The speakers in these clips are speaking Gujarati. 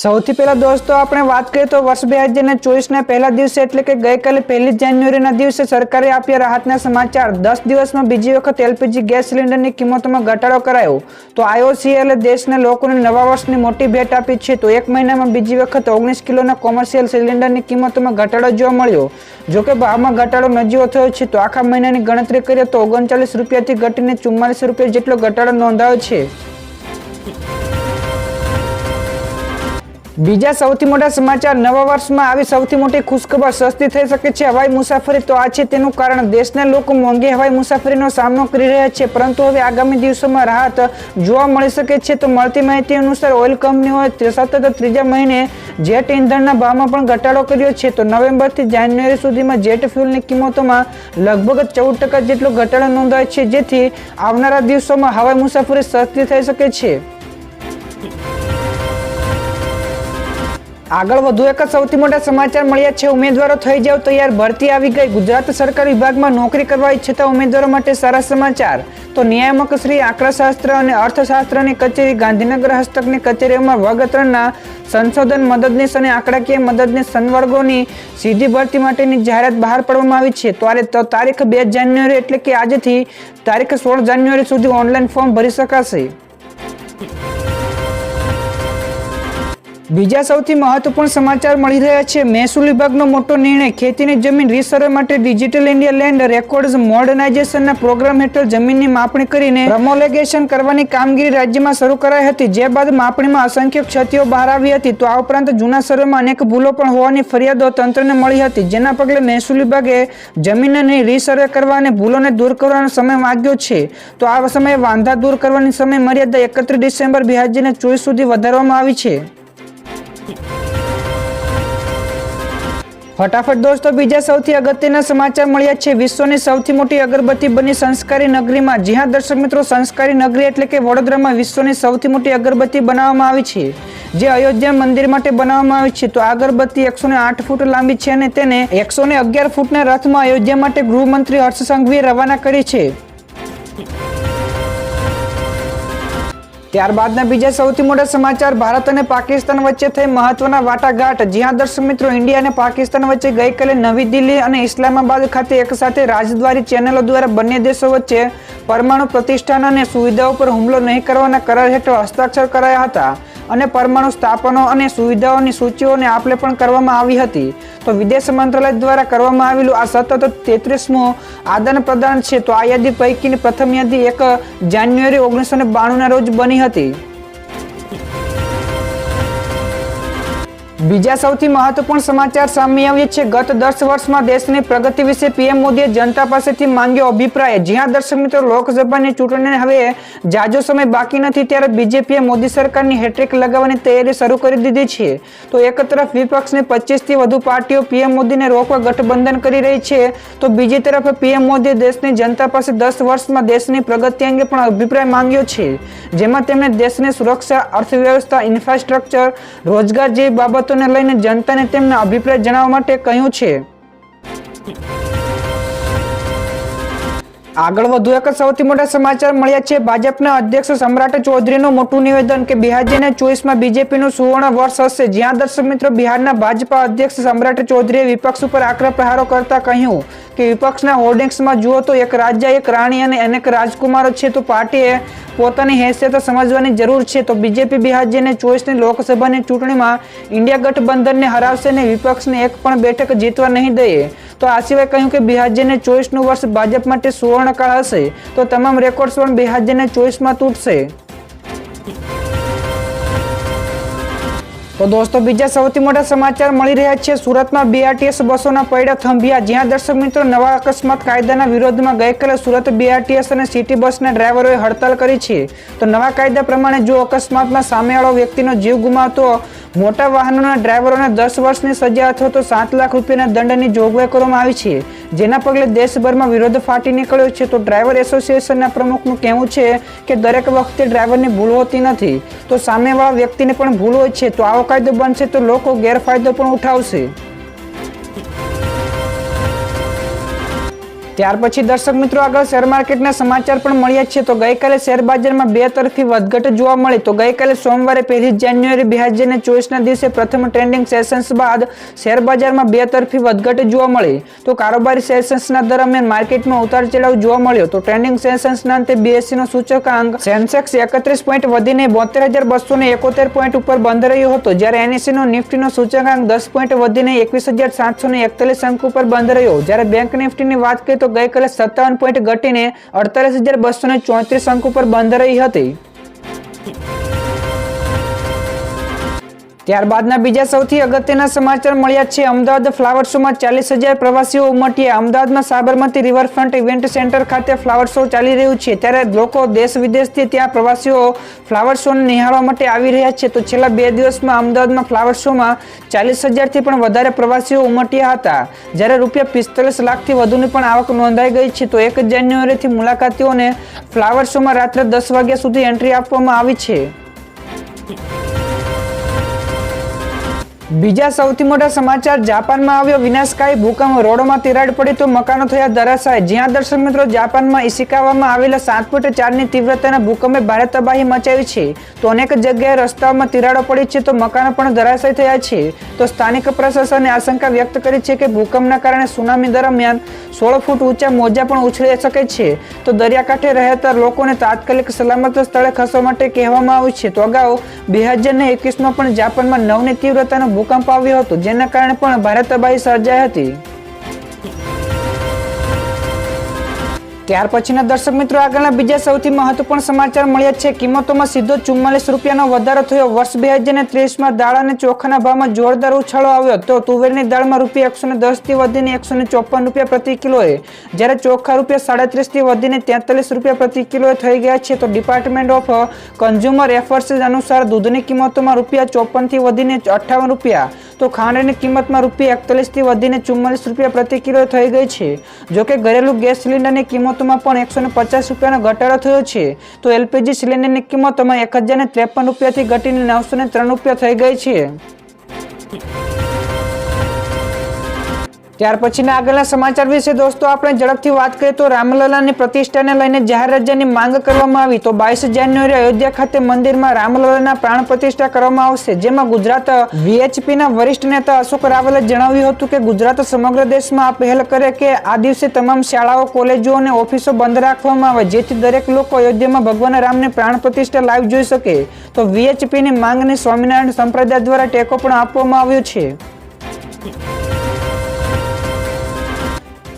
સૌથી પહેલા દોસ્તો, આપણે વાત કરીએ તો વર્ષ બે હજાર ચોવીસના પહેલા દિવસે, એટલે કે ગઈકાલે પહેલી જાન્યુઆરીના દિવસે સરકારે આપ્યા રાહતના સમાચાર. દસ દિવસમાં બીજી વખત એલપીજી ગેસ સિલિન્ડરની કિંમતોમાં ઘટાડો કરાયો. તો આઈઓસીએલે દેશના લોકોને નવા વર્ષની મોટી ભેટ આપી છે. તો એક મહિનામાં બીજી વખત ઓગણીસ કિલોના કોમર્શિયલ સિલિન્ડરની કિંમતોમાં ઘટાડો જોવા મળ્યો. જોકે ભાવમાં ઘટાડો નજીવો થયો છે, તો આખા મહિનાની ગણતરી કરીએ તો ઓગણચાલીસ રૂપિયાથી ઘટીને ચુમ્માલીસ રૂપિયા જેટલો ઘટાડો નોંધાયો છે. બીજા સૌથી મોટા સમાચાર. નવા વર્ષમાં આવી સૌથી મોટી ખુશખબર સસ્તી થઈ શકે છે. હવાઈ મુસાફરી તો આ છે તેનું કારણ. દેશના લોકો મોંઘી હવાઈ મુસાફરીનો સામનો કરી રહ્યા છે. પરંતુ હવે આગામી દિવસોમાં રાહત જોવા મળી શકે છે. તો મળતી માહિતી અનુસાર ઓઇલ કંપનીઓએ સતત ત્રીજા મહિને જેટ ઇંધણના ભાવમાં પણ ઘટાડો કર્યો છે. તો નવેમ્બરથી જાન્યુઆરી સુધીમાં જેટ ફ્યુલની કિંમતોમાં લગભગ ચૌદ ટકા જેટલો ઘટાડો નોંધાયો છે. જેથી આવનારા દિવસોમાં હવાઈ મુસાફરી સસ્તી થઈ શકે છે. આગળ વધુ એક સૌથી મોટા સમાચાર મળ્યા છે. ઉમેદવારો થઈ જાવ તૈયાર. ભરતી આવી ગઈ. ગુજરાત સરકાર વિભાગમાં નોકરી કરવા ઈચ્છતા ઉમેદવારો માટે સારા સમાચાર. તો નિયામક શ્રી આંકડાશાસ્ત્ર અને અર્થશાસ્ત્રની કચેરી, ગાંધીનગર હસ્તકની કચેરીઓમાં વર્ગ સંશોધન મદદનીશ અને આંકડાકીય મદદનીશ સંવર્ગોની સીધી ભરતી માટેની જાહેરાત બહાર પાડવામાં આવી છે. ત્યારે તારીખ બે જાન્યુઆરી એટલે કે આજથી તારીખ સોળ જાન્યુઆરી સુધી ઓનલાઈન ફોર્મ ભરી શકાશે. બીજા સૌથી મહત્વપૂર્ણ સમાચાર મળી રહ્યા છે. મહેસૂલ વિભાગનો મોટો નિર્ણય ખેતીની જમીન રીસર્વે માટે ડિજિટલ ઇન્ડિયા લેન્ડ રેકોર્ડ્સ મોડર્નાઇઝેશનના પ્રોગ્રામ હેઠળ જમીનની માપણી કરીને પ્રમોલેગેશન કરવાની કામગીરી રાજ્યમાં શરૂ કરાઈ હતી. જે બાદ માપણીમાં અસંખ્ય ક્ષતિઓ બહાર આવી હતી. તો આ ઉપરાંત જૂના સર્વેમાં અનેક ભૂલો પણ હોવાની ફરિયાદો તંત્રને મળી હતી. જેના પગલે મહેસૂલ વિભાગે જમીનને રીસર્વે કરવા અને ભૂલોને દૂર કરવાનો સમય માંગ્યો છે. તો આ સમયે વાંધા દૂર કરવાની સમય મર્યાદા એકત્રીસ ડિસેમ્બર બે હજાર ચોવીસ સુધી વધારવામાં આવી છે. ફટાફટ દોસ્તો, બીજા સૌથી અગત્યના સમાચાર મળ્યા છે. વિશ્વની સૌથી મોટી અગરબત્તી બની સંસ્કારી નગરીમાં. જી દર્શક મિત્રો, સંસ્કારી નગરી એટલે કે વડોદરામાં વિશ્વની સૌથી મોટી અગરબત્તી બનાવવામાં આવી છે. જે અયોધ્યા મંદિર માટે બનાવવામાં આવી છે. તો આ અગરબત્તી એકસો આઠ ફૂટ લાંબી છે અને તેને એકસો અગિયાર ફૂટના રથમાં અયોધ્યા માટે ગૃહમંત્રી હર્ષ સંઘવીએ રવાના કરી છે. ત્યારબાદના બીજા સૌથી મોટા સમાચાર, ભારત અને પાકિસ્તાન વચ્ચે થઈ મહત્વના વાટાઘાટ. જ્યાં દર્શક મિત્રો ઇન્ડિયા અને પાકિસ્તાન વચ્ચે ગઈકાલે નવી દિલ્હી અને ઇસ્લામાબાદ ખાતે એક સાથે રાજદ્વારી ચેનલો દ્વારા બંને દેશો વચ્ચે પરમાણુ પ્રતિષ્ઠાન અને સુવિધાઓ પર હુમલો નહીં કરવાના કરાર હેઠળ હસ્તાક્ષર કરાયા હતા. અને પરમાણુ સ્થાપનો અને સુવિધાઓની સૂચિઓને આપલે પણ કરવામાં આવી હતી. તો વિદેશ મંત્રાલય દ્વારા કરવામાં આવેલું આ સતત તેત્રીસમું આદાન પ્રદાન છે, તો આ યાદી પૈકીની પ્રથમ યાદી એક જાન્યુઆરી ઓગણીસો ને બાણુંના રોજ બની હતી. બીજા સૌથી મહત્વપૂર્ણ સમાચાર સામે આવ્યા છે. ગત દસ વર્ષમાં દેશની પ્રગતિ વિશે પીએમ મોદીએ જનતા પાસેથી માંગ્યો અભિપ્રાય. જ્યાં દર્શક મિત્રો, લોકસભાની ચૂંટણીને હવે જાજો સમય બાકી નથી, ત્યારે બીજેપીએ મોદી સરકારની હેટ્રિક લગાવવાની તૈયારી શરૂ કરી દીધી છે. તો એક તરફ વિપક્ષની પચીસથી વધુ પાર્ટીઓ પીએમ મોદીને રોકવા ગઠબંધન કરી રહી છે, તો બીજી તરફ પીએમ મોદીએ દેશની જનતા પાસે દસ વર્ષમાં દેશની પ્રગતિ અંગે પણ અભિપ્રાય માંગ્યો છે. જેમાં તેમણે દેશની સુરક્ષા, અર્થવ્યવસ્થા, ઇન્ફ્રાસ્ટ્રક્ચર, રોજગાર જેવી બાબતોને લઈને જનતાને તેમના અભિપ્રાય જણાવવા માટે કહ્યું છે. આગળ વધુ એક સૌથી મોટા સમાચાર મળ્યા છે. ભાજપના અધ્યક્ષ સમ્રાટ ચૌધરીનું મોટું નિવેદન કે બે હજાર ચોવીસમાં બીજેપીનું સુવર્ણ વર્ષ હશે. જ્યાં દર્શક મિત્રો બિહારના ભાજપા અધ્યક્ષ સમ્રાટ ચૌધરીએ વિપક્ષ ઉપર આકરા પ્રહારો કરતા કહ્યું કે વિપક્ષના હોર્ડિંગ્સમાં જુઓ તો એક રાજ્ય એક રાણી અને અનેક રાજકુમારો છે. તો પાર્ટીએ પોતાની હેસિયત સમજવાની જરૂર છે. તો બીજેપી બે હજાર લોકસભાની ચૂંટણીમાં ઇન્ડિયા ગઠબંધનને હરાવશે અને વિપક્ષને એક પણ બેઠક જીતવા નહીં દઈએ. તો આ સિવાય કહ્યું કે બે હજાર ચોવીસનું વર્ષ ભાજપ માટે સુવર્ણકાળ હશે, તો તમામ રેકોર્ડ્સ પણ બે હજાર ચોવીસમાં તૂટશે. તો દોસ્તો, બીજા સૌથી મોટા સમાચાર મળી રહ્યા છે. સુરતમાં બીઆરટીએસ બસોના પૈડા થંભ્યા. જ્યાં દર્શક મિત્રો નવા અકસ્માત કાયદાના વિરોધમાં ગઈકાલે સુરત બીઆરટીએસ અને સિટી બસના ડ્રાઈવરોએ હડતાલ કરી છે. તો નવા કાયદા પ્રમાણે જો અકસ્માતમાં સામેવાળો વ્યક્તિનો જીવ ગુમાવતો મોટા વાહનોના ડ્રાઈવરોને દસ વર્ષની સજા અથવા તો સાત લાખ રૂપિયાના દંડની જોગવાઈ કરવામાં આવી છે. જેના પગલે દેશભરમાં વિરોધ ફાટી નીકળ્યો છે. તો ડ્રાઈવર એસોસિએશનના પ્રમુખનું કહેવું છે કે દરેક વખતે ડ્રાઈવરની ભૂલ હોતી નથી. તો સામેવાળા વ્યક્તિને પણ ભૂલ હોય છે. તો આવો કાયદો બનશે તો લોકો ગેરફાયદો પણ ઉઠાવશે. ત્યાર પછી દર્શક મિત્રો આગળ શેર માર્કેટના સમાચાર પણ મળ્યા છે. તો ગઈકાલે શેર બજારમાં બે તરફી વધઘટ જોવા મળી. તો ગઈકાલે સોમવારે પહેલી જાન્યુઆરી બે હજાર ચોવીસના દિવસે પ્રથમ ટ્રેન્ડિંગ સેશન્સ બાદ શેર બજારમાં બે તરફી વધઘટ જોવા મળી. તો કારોબારી સેશન્સના દરમિયાન માર્કેટમાં ઉતાર ચઢાવ જોવા મળ્યો. તો ટ્રેન્ડિંગ સેશન્સના અંતે બીએસસીનો સૂચકાંક સેન્સેક્સ એકત્રીસ પોઈન્ટ વધીને બોતેર હજાર બસો ને એકોતેર પોઈન્ટ ઉપર બંધ રહ્યો હતો, જ્યારે એનએસસીનો નિફ્ટીનો સૂચકાંક દસ પોઈન્ટ વધીને એકવીસ હજાર સાતસો ને એકતાલીસ અંક ઉપર બંધ રહ્યો. જ્યારે બેંક નિફ્ટીની વાત કરીએ તો ગઈકાલે સત્તાવન પોઈન્ટ ઘટીને અડતાલીસ હજાર બસો ચોત્રીસ અંક ઉપર બંધ રહી હતી. ત્યારબાદના બીજા સૌથી અગત્યના સમાચાર મળ્યા છે. અમદાવાદ ફ્લાવર શોમાં ચાલીસ હજાર પ્રવાસીઓ ઉમટ્યા. અમદાવાદમાં સાબરમતી રિવરફ્રન્ટ ઇવેન્ટ સેન્ટર ખાતે ફ્લાવર શો ચાલી રહ્યું છે. ત્યારે લોકો દેશ વિદેશથી ત્યાં પ્રવાસીઓ ફ્લાવર શોને નિહાળવા માટે આવી રહ્યા છે. તો છેલ્લા બે દિવસમાં અમદાવાદમાં ફ્લાવર શોમાં ચાલીસ હજારથી પણ વધારે પ્રવાસીઓ ઉમટ્યા હતા. જ્યારે રૂપિયા પિસ્તાલીસ લાખથી વધુની પણ આવક નોંધાઈ ગઈ છે. તો એક જાન્યુઆરીથી મુલાકાતીઓને ફ્લાવર શોમાં રાત્રે દસ વાગ્યા સુધી એન્ટ્રી આપવામાં આવી છે. બીજા સૌથી મોટા સમાચાર, જાપાનમાં આવ્યો વિનાશકારી ભૂકંપ. રોડોમાં તિરાડ પડી તો મકાનો થયા ધરાશાય. જ્યાં દર્શક મિત્રો, જાપાનમાં ઇશિકાવામાં આવેલા સાત ફૂટ ચારની તીવ્રતાના ભૂકંપે ભારે તબાહી મચાવી છે. તો અનેક જગ્યાએ રસ્તાઓમાં તિરાડો પડી છે તો મકાનો પણ ધરાશાય થયા છે. તો સ્થાનિક પ્રશાસને આશંકા વ્યક્ત કરી છે કે ભૂકંપના કારણે સુનામી દરમિયાન સોળ ફૂટ ઊંચા મોજા પણ ઉછળી શકે છે. તો દરિયાકાંઠે રહેતા લોકોને તાત્કાલિક સલામત સ્થળે ખસવા માટે કહેવામાં આવ્યું છે. તો અગાઉ બે હજાર એકવીસમાં પણ જાપાનમાં નવની તીવ્રતાનો ભૂકંપ આવ્યો હતો જેના કારણે પણ ભારે તબાહી સર્જાઈ હતી. ત્યાર પછીના દર્શક મિત્રો, આગળના બીજા સૌથી મહત્વપૂર્ણ સમાચાર મળ્યા છે. કિંમતોમાં સીધો ચુમ્માલીસ રૂપિયાનો વધારો થયો. વર્ષ બે હજાર ત્રેવીસમાં દાળ અને ચોખાના ભાવમાં જોરદાર ઉછાળો આવ્યો તો તુવેરની દાળમાં રૂપિયા એકસો ને દસથી વધીને એકસો ને ચોપન રૂપિયા પ્રતિ કિલોએ. જ્યારે ચોખા રૂપિયા સાડત્રીસથી વધીને તેતાલીસ રૂપિયા પ્રતિ કિલોએ થઈ ગયા છે, તો ડિપાર્ટમેન્ટ ઓફ કન્ઝ્યુમર એફર્સ અનુસાર દૂધની કિંમતોમાં રૂપિયા ચોપનથી વધીને અઠ્ઠાવન રૂપિયા, તો ખાંડની કિંમતમાં રૂપિયા એકતાલીસથી વધીને ચુમ્માલીસ રૂપિયા પ્રતિ કિલો થઈ ગઈ છે. જોકે ઘરેલું ગેસ સિલિન્ડરની કિંમતોમાં પણ એકસો ને પચાસ રૂપિયાનો ઘટાડો થયો છે. તો એલપીજી સિલિન્ડરની કિંમતોમાં એક હજાર ત્રેપન રૂપિયાથી ઘટીને નવસો ત્રણ રૂપિયા થઈ ગઈ છે. ત્યાર પછીના આગળના સમાચાર વિશે દોસ્તો, આપણે ઝડપથી વાત કરીએ તો રામલલાની પ્રતિષ્ઠાને લઈને જાહેર રજાની માંગ કરવામાં આવી તો બાવીસ જાન્યુઆરી અયોધ્યા ખાતે મંદિરમાં રામલલાના પ્રાણ પ્રતિષ્ઠા કરવામાં આવશે. જેમાં ગુજરાત વીએચપીના વરિષ્ઠ નેતા અશોક રાવલે જણાવ્યું હતું કે ગુજરાત સમગ્ર દેશમાં આ પહેલ કરે કે આ દિવસે તમામ શાળાઓ, કોલેજો અને ઓફિસો બંધ રાખવામાં આવે, જેથી દરેક લોકો અયોધ્યામાં ભગવાન રામની પ્રાણ પ્રતિષ્ઠા લાઈવ જોઈ શકે. તો વીએચપીની માંગને સ્વામિનારાયણ સંપ્રદાય દ્વારા ટેકો પણ આપવામાં આવ્યો છે.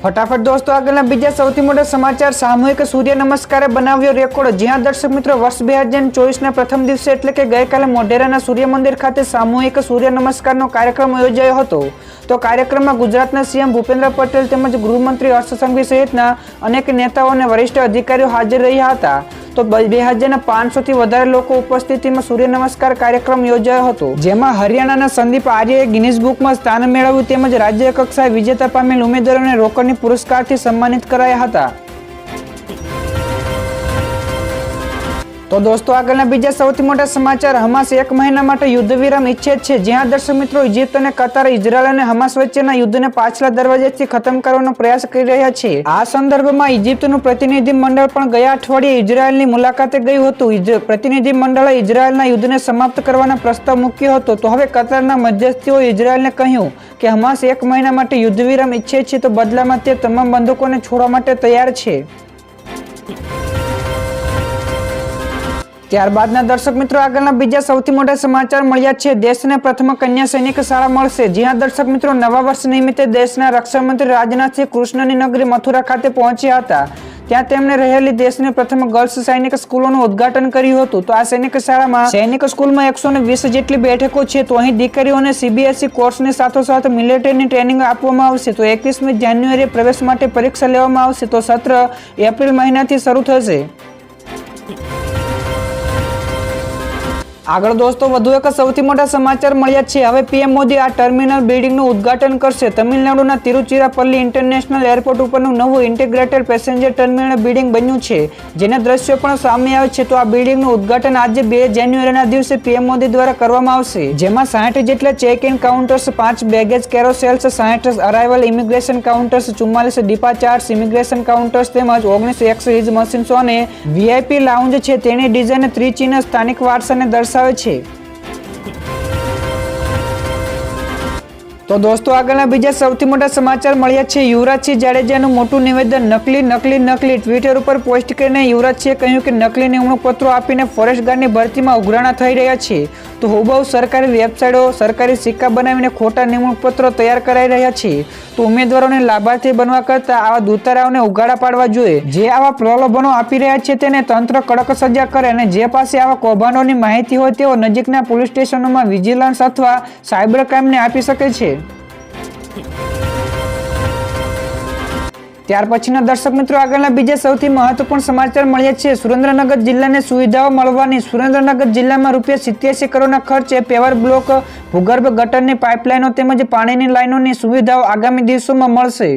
ફટાફટ દોસ્તો, આગળના બીજા સૌથી મોટા સમાચાર, સામૂહિક સૂર્ય નમસ્કારે બનાવ્યો રેકોર્ડ જ્યાં દર્શક મિત્રો, વર્ષ બે હજાર ચોવીસના પ્રથમ દિવસે એટલે કે ગઈકાલે મોઢેરાના સૂર્ય મંદિર ખાતે સામૂહિક સૂર્ય નમસ્કારનો કાર્યક્રમ યોજાયો હતો. તો કાર્યક્રમમાં ગુજરાતના સીએમ ભૂપેન્દ્ર પટેલ તેમજ ગૃહમંત્રી હર્ષ સંઘવી સહિતના અનેક નેતાઓ અને વરિષ્ઠ અધિકારીઓ હાજર રહ્યા હતા. તો બે હજારના પાંચસોથી વધારે લોકો ઉપસ્થિતિમાં સૂર્ય નમસ્કાર કાર્યક્રમ યોજાયો હતો. જેમાં હરિયાણાના સંદીપ આર્યએ ગિનિસ બુકમાં સ્થાન મેળવ્યું તેમજ રાજ્ય કક્ષાએ વિજેતા પામેલ ઉમેદવારોને રોકડની પુરસ્કારથી સન્માનિત કરાયા હતા. તો દોસ્તો, આગળના બીજા સૌથી મોટા સમાચાર. હમાસ એક મહિના માટે યુદ્ધ વિરામ ઈચ્છે છે. જ્યાં દર્શક મિત્રો, ઇજિપ્ત અને કતાર, ઇઝરાયલ અને હમાસ વચ્ચેના યુદ્ધને પાછલા દરવાજેથી ખતમ કરવાનો પ્રયાસ કરી રહ્યા છે. આ સંદર્ભમાં ઇજિપ્તનું પ્રતિનિધિ મંડળ પણ ગયા અઠવાડિયે ઇઝરાયલની મુલાકાતે ગયું હતું. પ્રતિનિધિ મંડળે ઇઝરાયલના યુદ્ધને સમાપ્ત કરવાનો પ્રસ્તાવ મૂક્યો હતો. તો હવે કતારના મધ્યસ્થીઓએ ઇઝરાયલને કહ્યું કે હમાસ એક મહિના માટે યુદ્ધ વિરામ ઈચ્છે છે, તો બદલામાં તે તમામ બંદૂકોને છોડવા માટે તૈયાર છે. ત્યારબાદના દર્શક મિત્રો, આગળના બીજા સૌથી મોટા સમાચાર મળ્યા છે. દેશને પ્રથમ કન્યા સૈનિક શાળા મળશે. જ્યાં દર્શક મિત્રો, નવા વર્ષ નિમિત્તે દેશના રક્ષણ મંત્રી રાજનાથસિંહ કૃષ્ણની નગરી મથુરા ખાતે પહોંચ્યા હતા. ત્યાં તેમણે રહેલી દેશની પ્રથમ ગર્લ્સ સૈનિક સ્કૂલોનું ઉદઘાટન કર્યું હતું. તો આ સૈનિક શાળામાં સૈનિક સ્કૂલમાં એકસો વીસ જેટલી બેઠકો છે. તો અહીં દીકરીઓને સીબીએસઈ કોર્સની સાથોસાથ મિલિટરીની ટ્રેનિંગ આપવામાં આવશે. તો એકવીસમી જાન્યુઆરીએ પ્રવેશ માટે પરીક્ષા લેવામાં આવશે. તો સત્ર એપ્રિલ મહિનાથી શરૂ થશે. આગળ દોસ્તો, વધુ એક સૌથી મોટા સમાચાર મળ્યા છે. હવે પીએમ મોદી આ ટર્મિનલ બિલ્ડિંગનું ઉદ્ઘાટન કરશે. તમિલનાડુના તિરુચિરાપલ્લી ઇન્ટરનેશનલ એરપોર્ટ ઉપરનું નવું ઇન્ટિગ્રેટેડ પેસેન્જર ટર્મિનલ બિલ્ડિંગ બન્યું છે. જેના દ્રશ્યો પણ સામે આવે છે. તો આ બિલ્ડિંગનું ઉદ્ઘાટન આજે બે જાન્યુઆરીના દિવસે પીએમ મોદી દ્વારા કરવામાં આવશે. જેમાં સાઠ જેટલા ચેક ઇન કાઉન્ટર્સ, પાંચ બેગેજ કેરોસેલ્સ, સાઠ અરાઇવલ ઇમિગ્રેશન કાઉન્ટર્સ ચુમ્માલીસ ડિપાચાર્સ ઇમિગ્રેશન કાઉન્ટર્સ તેમજ ઓગણીસ એક્સઇઝ મશીન્સો અને વીઆઈપી લાઉન્જ છે. તેની ડિઝાઇન ત્રિચિહ્ન સ્થાનિક વારસાને દર્શાવે છે. તો દોસ્તો, આગળના બીજા સૌથી મોટા સમાચાર મળ્યા છે. યુવરાજસિંહ જાડેજાનું મોટું નિવેદન, નકલી નકલી નકલી ટ્વિટર ઉપર પોસ્ટ કરીને યુવરાજસિંહે કહ્યું કે નકલી નિમણૂક પત્રો આપીને ફોરેસ્ટ ગાર્ડની ભરતીમાં ઉઘરાણા થઈ રહ્યા છે. તો હુબહુ સરકારી વેબસાઇટો, સરકારી સિક્કા બનાવીને ખોટા નિમણૂક પત્રો તૈયાર કરાઈ રહ્યા છે. તો ઉમેદવારોને લાભાર્થી બનવા કરતા આવા દૂતારાઓને ઉગાડા પાડવા જોઈએ. જે આવા પ્રલોભનો આપી રહ્યા છે તેને તંત્ર કડક સજા કરે અને જે પાસે આવા કૌભાંડોની માહિતી હોય તેઓ નજીકના પોલીસ સ્ટેશનોમાં વિજિલન્સ અથવા સાયબર ક્રાઇમને આપી શકે છે. ત્યાર પછીના દર્શક મિત્રો આગળના બીજા સૌથી મહત્વપૂર્ણ સમાચાર મળ્યા છે. સુરેન્દ્રનગર જિલ્લાને સુવિધાઓ મળવાની સુરેન્દ્રનગર જિલ્લામાં રૂપિયા સિત્યાસી કરોડના ખર્ચે પેવર બ્લોક ભૂગર્ભ ગટરની પાઇપલાઇનો તેમજ પાણીની લાઇનોની સુવિધાઓ આગામી દિવસોમાં મળશે.